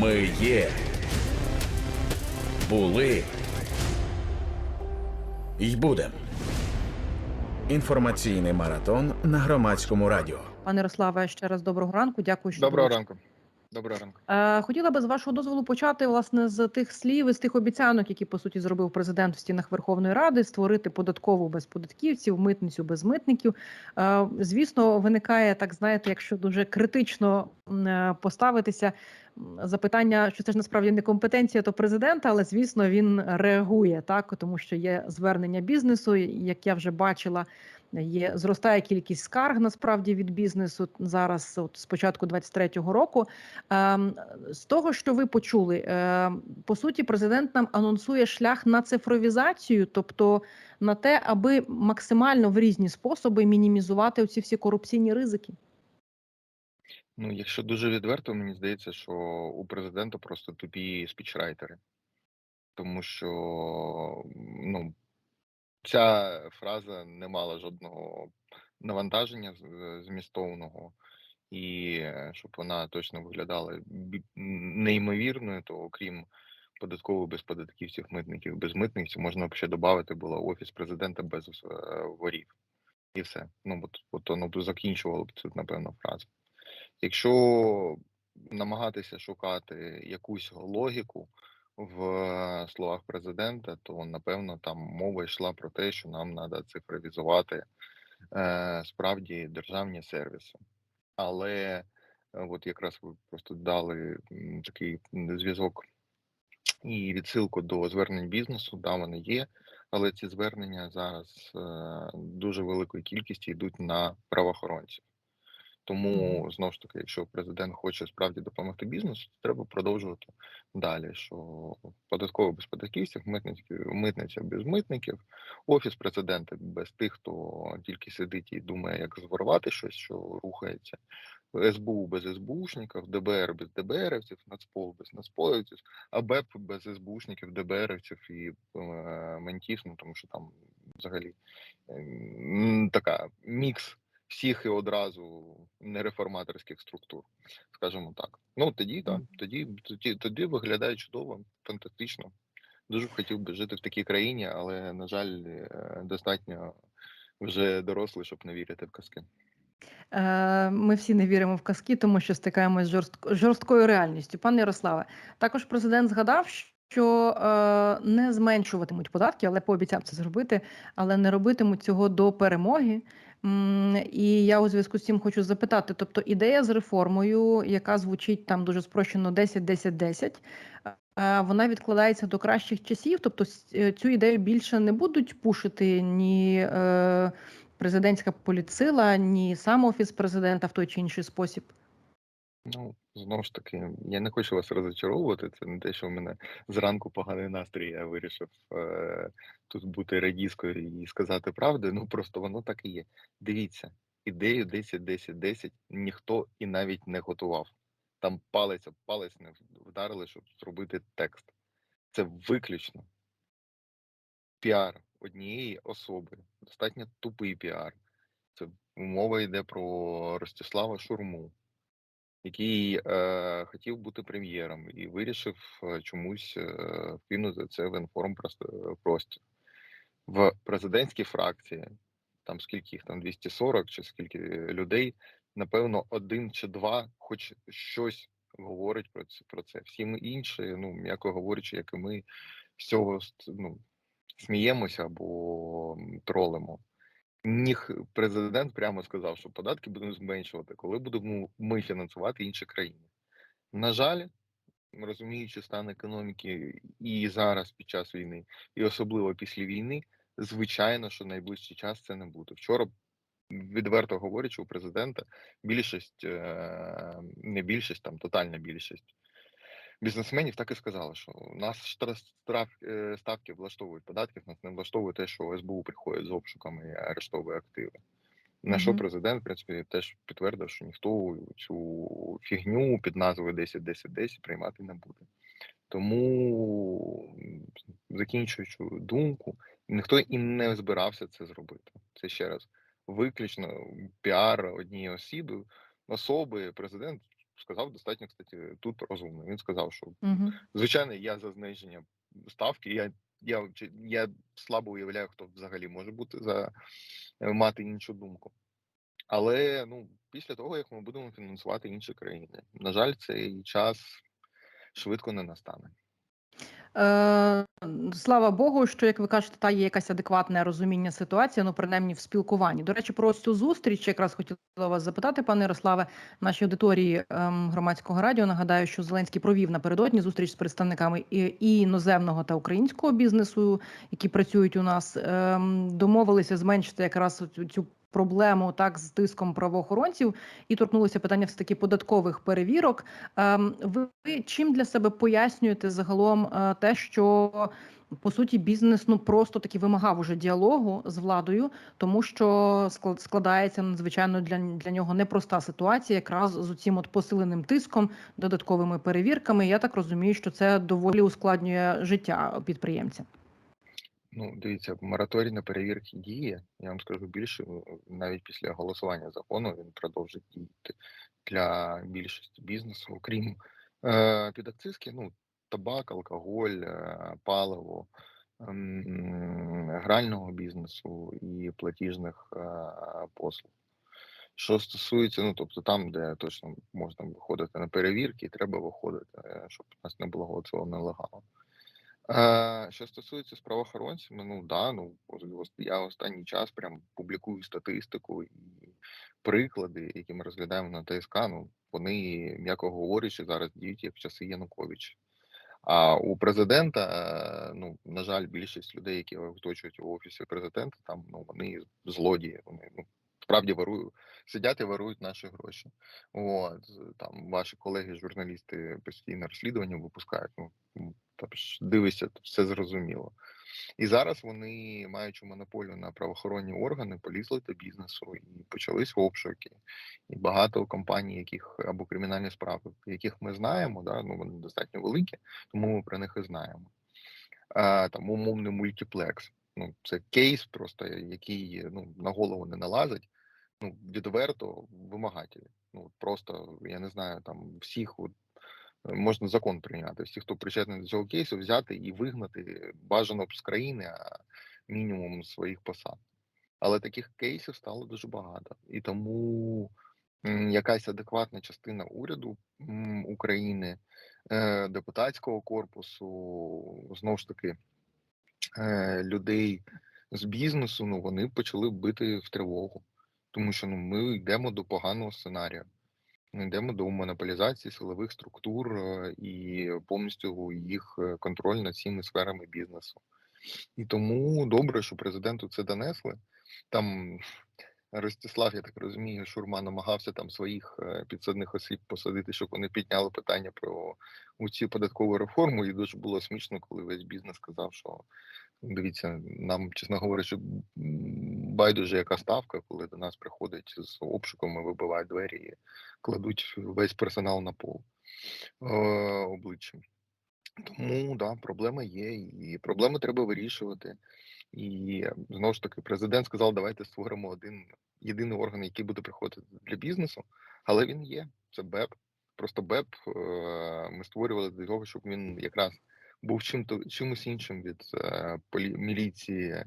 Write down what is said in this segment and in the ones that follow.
Ми є. Були. й будем. Інформаційний маратон на громадському радіо. Пане Ярославе, ще раз доброго ранку. Дякую, що Доброго ранку. Доброго ранку. Е, Хотіла би з вашого дозволу почати власне з тих слів, і з тих обіцянок, які по суті зробив президент в стінах Верховної Ради, створити податкову без податківців, митницю без митників. Е, Звісно, виникає так, знаєте, якщо дуже критично е, поставитися. Запитання, що це ж насправді не компетенція, то президента, але звісно він реагує так, тому що є звернення бізнесу. Як я вже бачила, є зростає кількість скарг насправді від бізнесу зараз, от з початку 23-го року. Ем, З того, що ви почули, ем, по суті, президент нам анонсує шлях на цифровізацію, тобто на те, аби максимально в різні способи мінімізувати ці всі корупційні ризики. Ну, якщо дуже відверто, мені здається, що у президента просто тупі спічрайтери. Тому що ну, ця фраза не мала жодного навантаження з- змістовного, і е, щоб вона точно виглядала неймовірною, то окрім податкових без податківців, митників без митників, можна б ще додати було офіс президента без е, ворів. І все. Ну, от, от воно б закінчувало б цю, напевно, фразу. Якщо намагатися шукати якусь логіку в словах президента, то напевно там мова йшла про те, що нам треба цифровізувати е, справді державні сервіси. Але е, от якраз ви просто дали такий зв'язок і відсилку до звернень бізнесу, да, вони є, але ці звернення зараз е, дуже великою кількістю йдуть на правоохоронців. Тому знову ж таки, якщо президент хоче справді допомогти бізнесу, то треба продовжувати далі. Що податково без податківців, митниця, без митників, офіс президента без тих, хто тільки сидить і думає, як зворувати щось, що рухається. СБУ без СБУшників, ДБР без ДБРівців, Нацпол без Нацполівців, АБЕП без СБУшників, ДБРівців і е, ментів, ну тому що там взагалі м, така мікс всіх і одразу нереформаторських структур, скажімо так. Ну тоді так, тоді, тоді, тоді виглядає чудово, фантастично. Дуже б хотів би жити в такій країні, але на жаль, е, достатньо вже дорослий, щоб не вірити в казки. Е, Ми всі не віримо в казки, тому що стикаємось з жорстк- жорсткою реальністю. Пане Ярославе, також президент згадав, що е, не зменшуватимуть податки, але пообіцяв це зробити, але не робитимуть цього до перемоги. І я у зв'язку з цим хочу запитати: тобто ідея з реформою, яка звучить там дуже спрощено 10-10-10, е, вона відкладається до кращих часів. Тобто е, цю ідею більше не будуть пушити ні е, президентська політсила, ні сам офіс президента в той чи інший спосіб. Ну, знову ж таки, я не хочу вас розочаровувати. Це не те, що в мене зранку поганий настрій, я вирішив е, тут бути радіскою і сказати правду. Ну просто воно так і є. Дивіться, ідею 10-10-10 ніхто і навіть не готував. Там палець об палець не вдарили, щоб зробити текст. Це виключно піар однієї особи, достатньо тупий піар. Це мова йде про Ростислава Шурму, який е, хотів бути прем'єром і вирішив е, чомусь е, вкинути це в інформпростір. В президентській фракції, там скільки їх там 240 чи скільки людей, напевно, один чи два, хоч щось говорить про це. Про це. Всі ми інші, ну м'яко говорячи, як і ми з цього ну, сміємося або тролимо. Ніх президент прямо сказав, що податки будемо зменшувати, коли будемо ми фінансувати інші країни. На жаль, розуміючи стан економіки і зараз під час війни, і особливо після війни, звичайно, що найближчий час це не буде. Вчора, відверто говорячи, у президента більшість, е, не більшість, там тотальна більшість бізнесменів так і сказали, що нас штраф, штраф, е, ставки влаштовують податків, нас не влаштовує те, що СБУ приходить з обшуками і арештовує активи. На що президент, в принципі, теж підтвердив, що ніхто цю фігню під назвою 10-10-10 приймати не буде. Тому, закінчуючи думку, ніхто і не збирався це зробити. Це ще раз виключно піар однієї особи, особи. Президент сказав достатньо, кстати, тут розумно. Він сказав, що Угу. звичайно, я за зниження ставки. Я, я, я слабо уявляю, хто взагалі може бути за е, мати іншу думку. Але ну, після того, як ми будемо фінансувати інші країни, на жаль, цей час швидко не настане. Е, слава Богу, що як ви кажете, та є якась адекватне розуміння ситуації, ну принаймні в спілкуванні. До речі, про цю зустріч якраз хотіла вас запитати, пане Ярославе, нашій аудиторії ем, громадського радіо. Нагадаю, що Зеленський провів напередодні зустріч з представниками і, і іноземного та українського бізнесу, які працюють у нас. Ем, домовилися зменшити якраз цю, проблему так з тиском правоохоронців і торкнулося питання все таки податкових перевірок. Ем, Ви чим для себе пояснюєте загалом е, те, що по суті бізнес ну просто таки вимагав уже діалогу з владою, тому що склад- складається надзвичайно для, для нього непроста ситуація, якраз з цим от посиленим тиском, додатковими перевірками. Я так розумію, що це доволі ускладнює життя підприємця. Ну, дивіться, мораторій на перевірки діє. Я вам скажу більше, е, навіть після голосування закону він продовжить діяти для більшості бізнесу, окрім е, підакцизки, ну, табак, алкоголь, е, паливо, ем, грального бізнесу і платіжних е, послуг. Що стосується, ну тобто там, де точно можна виходити на перевірки, треба виходити, е, щоб у нас не було цього нелегалу. Що стосується з правоохоронцями, ну да, ну я останній час прям публікую статистику і приклади, які ми розглядаємо на ТСК. Ну вони, м'яко говорячи, зараз діють як в часи Януковича. А у президента, е, ну на жаль, більшість людей, які оточують у офісі президента, там ну вони злодії. Вони ну справді ворують, сидять і ворують наші гроші. От там ваші колеги, журналісти постійно розслідування випускають. Ну там дивишся, все зрозуміло. І зараз вони, маючи монополію на правоохоронні органи, полізли до бізнесу і почались обшуки. І багато компаній, яких або кримінальні справи, яких ми знаємо, да, ну вони достатньо великі, тому ми про них і знаємо. А, там умовний мультиплекс. Ну, це кейс, просто який ну, на голову не налазить. Ну, відверто вимагателі. Ну, просто, я не знаю, там всіх от, можна закон прийняти. Всі, хто причетний до цього кейсу, взяти і вигнати бажано б з країни, а мінімум своїх посад. Але таких кейсів стало дуже багато. І тому якась адекватна частина уряду України, е, депутатського корпусу, знову ж таки, е, людей з бізнесу, ну вони почали бити в тривогу. Тому що ну, ми йдемо до поганого сценарію. Ми йдемо до монополізації силових структур і повністю їх е, контроль над всіми сферами бізнесу. І тому добре, що президенту це донесли. Там Ростислав, я так розумію, Шурма намагався там своїх е, підсадних осіб посадити, щоб вони підняли питання про цю податкову реформу. І дуже було смішно, коли весь бізнес сказав, що дивіться, нам, чесно говорячи, байдуже яка ставка, коли до нас приходять з обшуками, вибивають двері і кладуть весь персонал на пол е, обличчям. Тому да, проблема є, і проблеми треба вирішувати. І знову ж таки, президент сказав, давайте створимо один єдиний орган, який буде приходити для бізнесу, але він є. Це БЕП. Просто БЕП е, ми створювали для того, щоб він якраз був чим-то чимось іншим від е, полі, міліції,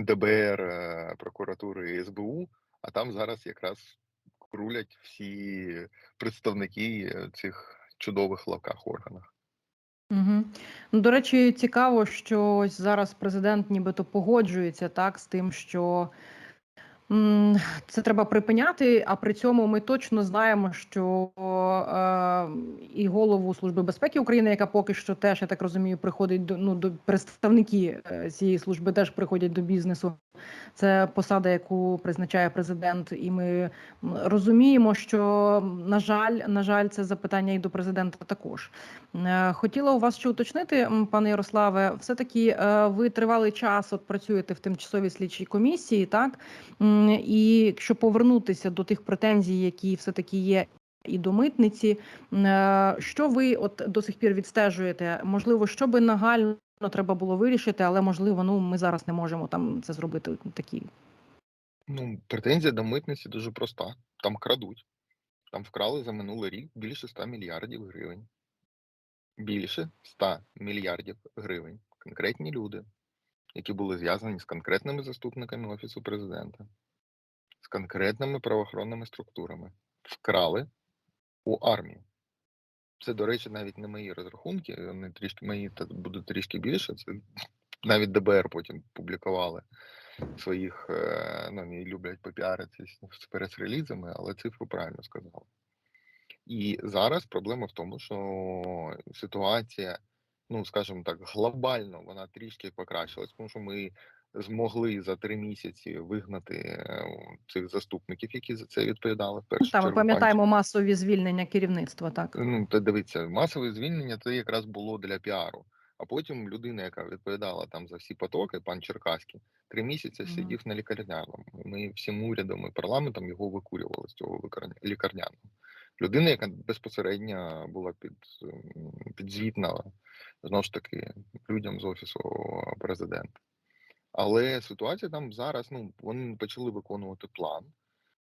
ДБР, е, прокуратури і СБУ. А там зараз якраз крулять всі представники цих чудових лавках органах. Угу. Ну, до речі, цікаво, що ось зараз президент нібито погоджується так з тим, що це треба припиняти. А при цьому ми точно знаємо, що е, і голову Служби безпеки України, яка поки що теж, я так розумію, приходить до ну до представники е, цієї служби, теж приходять до бізнесу. Це посада, яку призначає президент, і ми розуміємо, що на жаль, на жаль, це запитання і до президента також. Е, Хотіла у вас ще уточнити, пане Ярославе, все таки ви тривалий час от працюєте в тимчасовій слідчій комісії, так і якщо повернутися до тих претензій, які все таки є. І до митниці, е, що ви от до сих пір відстежуєте? Можливо, що би нагально треба було вирішити, але можливо, ну ми зараз не можемо там це зробити. Такі Ну, претензія до митниці дуже проста. Там крадуть. Там вкрали за минулий рік більше 100 мільярдів гривень. Більше 100 мільярдів гривень. Конкретні люди, які були зв'язані з конкретними заступниками Офісу президента, з конкретними правоохоронними структурами, вкрали у армії. Це, до речі, навіть не мої розрахунки, вони трішки мої та будуть трішки більше. Це навіть ДБР потім публікували своїх, е, ну, вони люблять попіаритись з прес-релізами, але цифру правильно сказав. І зараз проблема в тому, що ситуація, ну скажімо так, глобально вона трішки покращилась, тому що ми змогли за три місяці вигнати е, цих заступників, які за це відповідали. Ну, Та ми пам'ятаємо масові звільнення керівництва. Так Ну, та дивіться, масове звільнення це якраз було для піару. А потім людина, яка відповідала там за всі потоки, пан Черкаський, три місяці Мгм. сидів на лікарняному. Ми всім урядом і парламентом його викурювали з цього лікарняного. Людина, яка безпосередньо була під, м, підзвітна знову ж таки людям з офісу президента. Але ситуація там зараз, ну, вони почали виконувати план,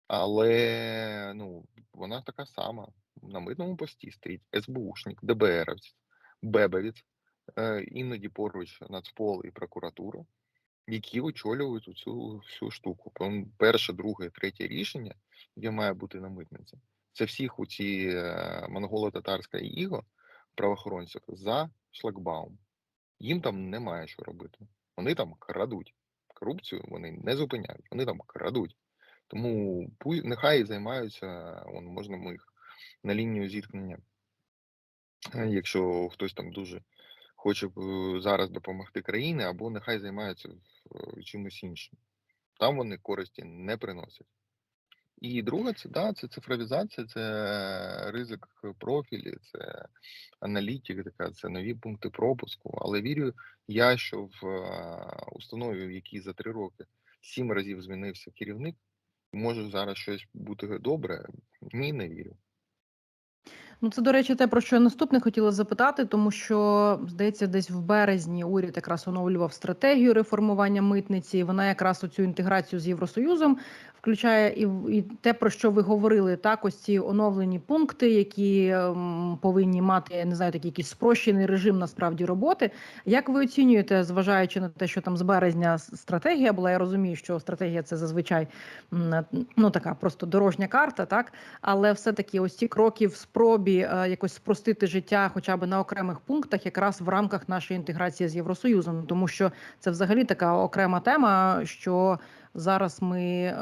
але ну, вона така сама. На митному пості стоїть СБУшник, ДБРовець, Бебевець, е, іноді поруч Нацпол і прокуратура, які очолюють цю всю штуку. Перше, друге, третє рішення, яке має бути на митниці, це всіх у ці е, монголо-татарська іго правоохоронців за шлагбаум. Їм там немає що робити. Вони там крадуть. Корупцію вони не зупиняють, вони там крадуть. Тому нехай займаються, он, можна їх на лінію зіткнення. е, Якщо хтось там дуже хоче е, зараз допомогти країні, або нехай займаються е, чимось іншим. Там вони користі не приносять. І друге, це да, це цифровізація, це ризик профілі, це аналітика, це нові пункти пропуску. Але вірю я, що в е, установі, в якій за три роки сім разів змінився керівник, може зараз щось бути добре. Ні, не вірю. Ну, це, до речі, те, про що я наступне хотіла запитати, тому що, здається, десь в березні уряд якраз оновлював стратегію реформування митниці. і Вона якраз оцю інтеграцію з Євросоюзом включає і, і те, про що ви говорили, так, ось ці оновлені пункти, які ем, повинні мати, я не знаю, такий якийсь спрощений режим насправді роботи. Як ви оцінюєте, зважаючи на те, що там з березня стратегія була? Я розумію, що стратегія це зазвичай ну така просто дорожня карта, так але все-таки ось ці кроки в спробі е, якось спростити життя, хоча б на окремих пунктах, якраз в рамках нашої інтеграції з Євросоюзом, тому що це взагалі така окрема тема, що зараз ми е,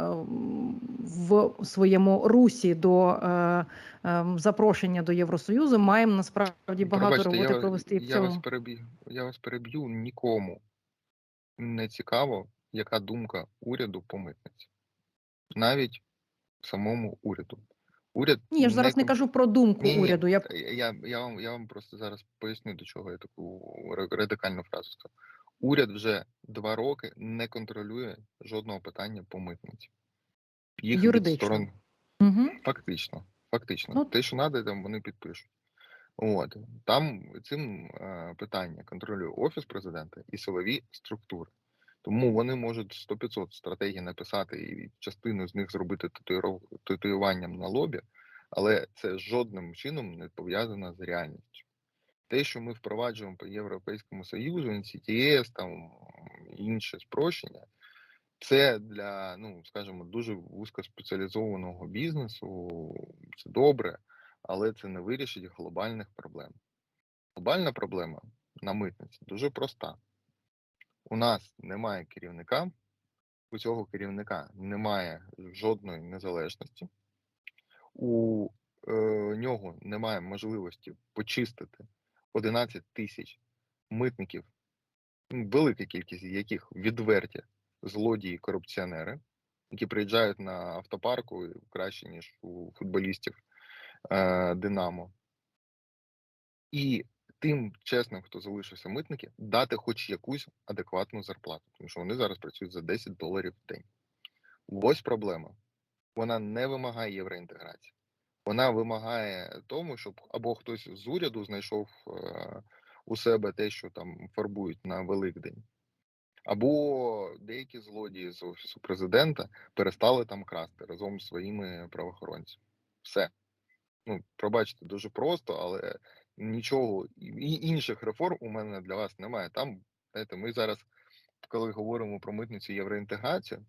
в своєму русі до е, запрошення до Євросоюзу маємо насправді багато Пробачте, роботи я, провести і в я вас переб'ю. Я вас переб'ю. Нікому не цікаво, яка думка уряду по митниці, навіть самому уряду. Уряд Ні, я ж зараз не ком- кажу про думку Ні-ні, уряду. Я Е, Я, я, вам, я вам просто зараз поясню, до чого я таку радикальну фразу сказав. Уряд вже два роки не контролює жодного питання по митниці. Їх Юридично. відсторон... угу. Фактично. Фактично. Ну, Те, що треба, там вони підпишуть. От. Там цим е, питання контролює Офіс президента і силові структури. Тому вони можуть 100-500 стратегій написати і частину з них зробити татуюванням на лобі, але це жодним чином не пов'язано з реальністю. Те, що ми впроваджуємо по Європейському Союзу, ЄС, там інше спрощення, це для, ну скажімо, дуже вузькоспеціалізованого бізнесу. Це добре, але це не вирішить глобальних проблем. Глобальна проблема на митниці дуже проста. У нас немає керівника, у цього керівника немає жодної незалежності, у е, нього немає можливості почистити 11 тисяч митників, велика кількість яких відверті злодії корупціонери, які приїжджають на автопарку краще, ніж у футболістів е, Динамо. І тим чесним, хто залишився митники, дати хоч якусь адекватну зарплату, тому що вони зараз працюють за 10 доларів в день. Ось проблема. Вона не вимагає євроінтеграції. Вона вимагає тому, щоб або хтось з уряду знайшов е, у себе те, що там фарбують на Великдень, або деякі злодії з офісу президента перестали там красти разом з своїми правоохоронцями. Все. Ну, пробачте, дуже просто, але нічого і інших реформ у мене для вас немає. Там, знаєте, ми зараз, коли говоримо про митницю євроінтеграцію,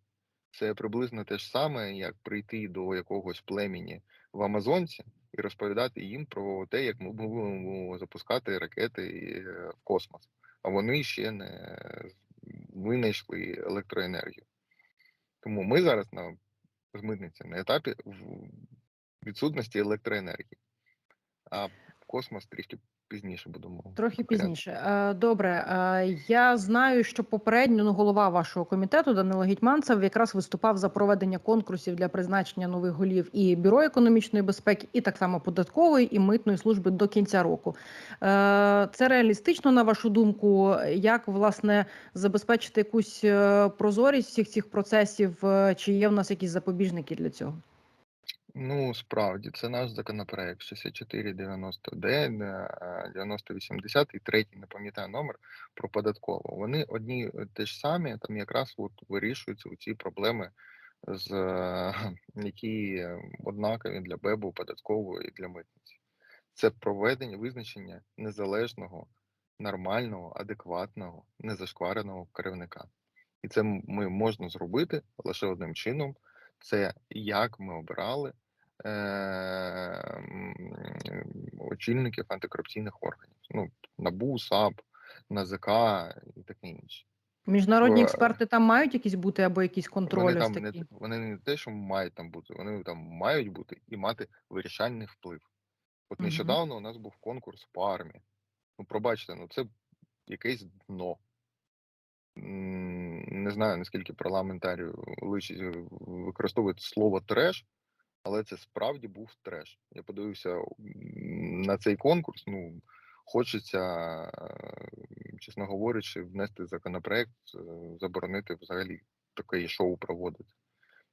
це приблизно те ж саме, як прийти до якогось племені в Амазонці і розповідати їм про те, як ми будемо запускати ракети е, в космос. А вони ще не винайшли електроенергію. Тому ми зараз на з митниці на етапі відсутності електроенергії. А космос трішки пізніше будемо. Трохи пізніше. Е, Добре, е, я знаю, що попередньо ну, голова вашого комітету Данило Гетьманцев якраз виступав за проведення конкурсів для призначення нових голів і бюро економічної безпеки, і так само податкової і митної служби до кінця року. Е, Це реалістично на вашу думку? Як власне забезпечити якусь прозорість всіх цих процесів? Чи є в нас якісь запобіжники для цього? Ну, справді, це наш законопроект 6490Д, 9080 і третій, не пам'ятаю номер, про податкову. Вони одні е, те ж самі, там якраз от вирішуються ці проблеми, з, е, які е, однакові для БЕБу, податкової і для митниці. Це проведення визначення незалежного, нормального, адекватного, незашквареного керівника. І це ми можна зробити лише одним чином це як ми обирали е, очільників антикорупційних органів. Ну, НАБУ, САП, НАЗК і таке інше. Міжнародні експерти там мають якісь бути або якісь контролі Вони там не, вони не те, що мають там бути, вони там мають бути і мати вирішальний вплив. От нещодавно у нас був конкурс по армії. Ну, пробачте, ну це якесь дно. Не знаю, наскільки парламентарію личить е, використовують слово треш, але це справді був треш. Я подивився на цей конкурс. Ну, хочеться, е, чесно говорячи, внести законопроект, е, заборонити взагалі таке шоу проводити.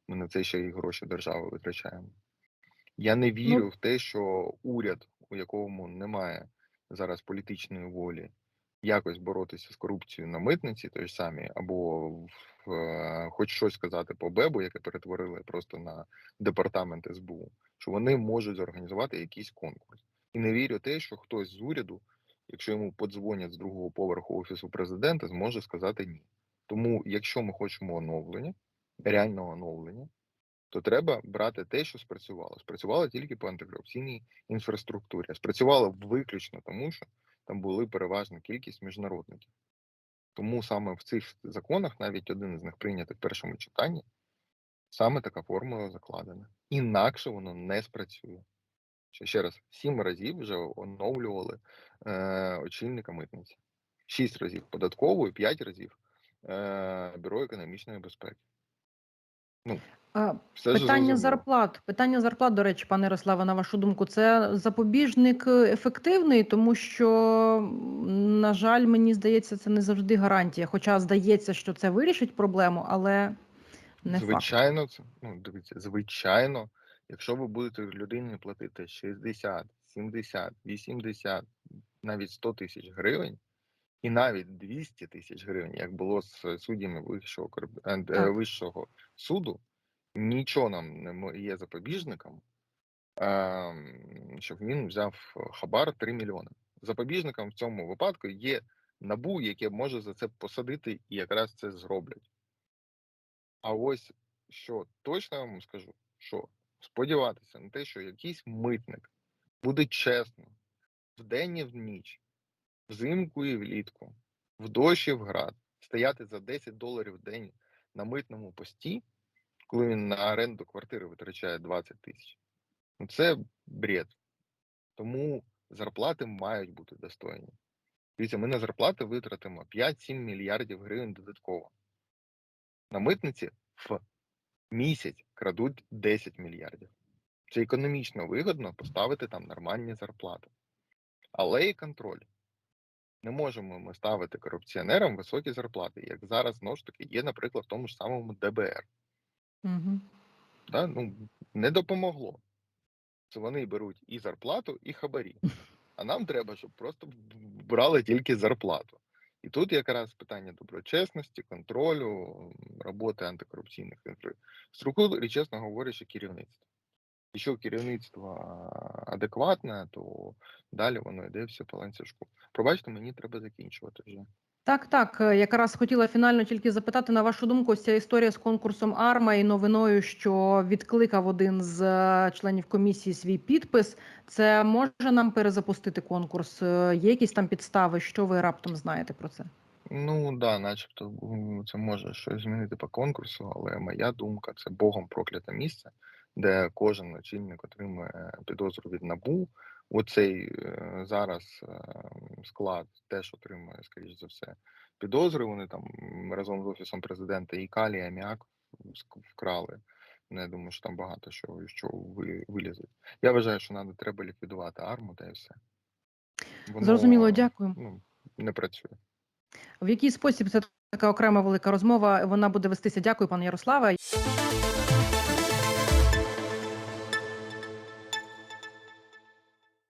Ми на це ще й гроші держави витрачаємо. Я не вірю в те, що уряд, у якому немає зараз політичної волі, якось боротися з корупцією на митниці, той ж самі, або в, е, хоч щось сказати по БЕБу, яке перетворили просто на департамент СБУ, що вони можуть зорганізувати якийсь конкурс. І не вірю те, що хтось з уряду, якщо йому подзвонять з другого поверху офісу президента, зможе сказати ні. Тому, якщо ми хочемо оновлення, реального оновлення, то треба брати те, що спрацювало. Спрацювало тільки по антикорупційній інфраструктурі. Спрацювало виключно тому, що там були переважна кількість міжнародників. Тому саме в цих законах, навіть один із них прийнятий в першому читанні, саме така формула закладена. Інакше воно не спрацює. Ще, раз, сім разів вже оновлювали е, очільника митниці. Шість разів податкову п'ять разів е, Бюро економічної безпеки. А, Все ж Питання зрозуміло. зарплат. Питання зарплат, до речі, пане Ярославе, на вашу думку, це запобіжник е, ефективний, тому що, на жаль, мені здається, це не завжди гарантія. Хоча здається, що це вирішить проблему, але не факт. Це ну дивіться, звичайно, якщо ви будете людині платити 60, 70, 80, навіть 100 тисяч гривень, і навіть 200 тисяч гривень, як було з суддями вищого е, е, вищого суду, нічого нам не є запобіжником, ем, щоб він взяв хабар 3 мільйони. Запобіжником в цьому випадку є набу, яке може за це посадити і якраз це зроблять. А ось що точно я вам скажу, що сподіватися на те, що якийсь митник буде чесно вдень і в ніч, взимку і влітку, в дощ і в град, стояти за 10 доларів в день на митному пості, коли він на оренду квартири витрачає 20 тисяч. Ну це бред. Тому зарплати мають бути достойні. Дивіться, ми на зарплати витратимо 5-7 мільярдів гривень додатково. На митниці в місяць крадуть 10 мільярдів. Це економічно вигодно поставити там нормальні зарплати. Але і контроль. Не можемо ми ставити корупціонерам високі зарплати, як зараз знову ж таки є, наприклад, в тому ж самому ДБР. Угу. Да? Ну, не допомогло. Це вони беруть і зарплату, і хабарі. А нам треба, щоб просто брали тільки зарплату. І тут якраз питання доброчесності, контролю, роботи антикорупційних структур і, чесно говорячи, керівництва. Якщо керівництво адекватне, то далі воно йде все по ланцюжку. Пробачте, мені треба закінчувати вже. Так, так. е, Якраз хотіла фінально тільки запитати на вашу думку, ця історія з конкурсом Арма і новиною, що відкликав один з е, членів комісії свій підпис. Це може нам перезапустити конкурс? Е, Є якісь там підстави? Що ви раптом знаєте про це? Ну да, начебто це може щось змінити по конкурсу, але моя думка це богом прокляте місце, де кожен очільник отримує підозру від НАБУ. Оцей е, зараз е, склад теж отримує, скоріш за все, підозри. Вони там разом з офісом президента і калій, і аміак вкрали. Ну, я думаю, що там багато що, що вилізе. Я вважаю, що надо, треба ліквідувати арму та і все. Воно, Зрозуміло, дякую. Ну, не працює. В який спосіб це така окрема велика розмова? Вона буде вестися. Дякую, пане Ярославе.